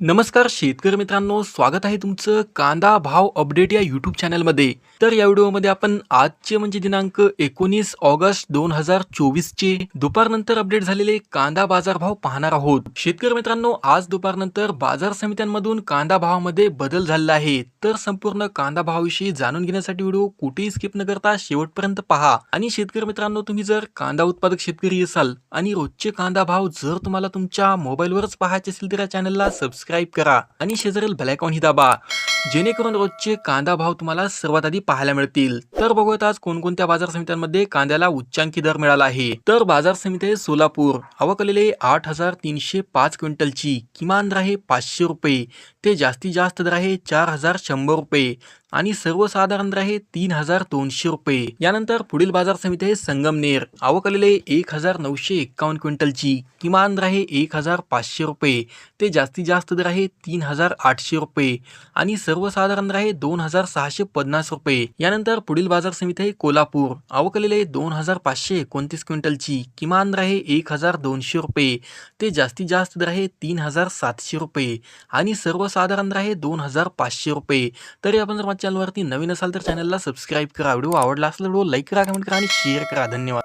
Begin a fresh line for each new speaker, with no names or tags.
नमस्कार शेतकरी मित्रांनो स्वागत आहे तुमचं कांदा भाव अपडेट या यूट्यूब चॅनलमध्ये तर या व्हिडिओमध्ये आपण आजचे म्हणजे दिनांक एकोणीस ऑगस्ट दोन हजार चोवीसचे दुपारनंतर अपडेट झालेले कांदा बाजार भाव पाहणार आहोत. शेतकरी मित्रांनो आज दुपारनंतर बाजार समित्यांमधून कांदा भावामध्ये बदल झालेला आहे. तर संपूर्ण कांदा भावाविषयी जाणून घेण्यासाठी व्हिडिओ कुठेही स्किप न करता शेवटपर्यंत पहा. आणि शेतकरी मित्रांनो तुम्ही जर कांदा उत्पादक शेतकरी असाल आणि रोजचे कांदा भाव जर तुम्हाला तुमच्या मोबाईलवरच पाहायचे असेल तर या चॅनलला सबस्क्राईब करा आणि शेजारील बेलायकॉन ही दाबा. जेणेकरून रोजचे कांदा भाव तुम्हाला सर्वात आधी पाहायला मिळतील. तर बघूयात आज कोणकोणत्या बाजार समित्यांमध्ये कांद्याला उच्चांकी दर मिळाला आहे. तर बाजार समिती आहे सोलापूर. अवकलेले आठ हजार तीनशे पाच क्विंटलची. किमान दर आहे पाचशे रुपये. ते जास्तीत जास्त दर आहे चार हजार शंभर रुपये. आणि सर्वसाधारण दर आहे तीन हजार दोनशे रुपये. यानंतर पुढील बाजार समिती आहे संगमनेर. आवक आलेले एक हजार नऊशे एक्कावन्न क्विंटलची. किमान दर आहे एक हजार पाचशे रुपये. ते जास्तीत जास्त दर आहे तीन हजार आठशे रुपये. आणि सर्वसाधारण दर आहे दोन हजार सहाशे पन्नास रुपये. यानंतर पुढील बाजार समिती आहे कोल्हापूर. आवक आलेले दोन हजार पाचशे एकोणतीस क्विंटलची. किमान दर आहे एक हजार दोनशे रुपये. ते जास्तीत जास्त दर आहे तीन हजार सातशे रुपये. आणि सर्वसाधारण दर आहे दोन हजार पाचशे रुपये. तरी आपण जर चॅनलवरती नवीन असाल तर चॅनलला सबस्क्राईब करा. व्हिडिओ आवडला असला व्हिडिओ लाईक करा कमेंट करा आणि शेअर करा. धन्यवाद.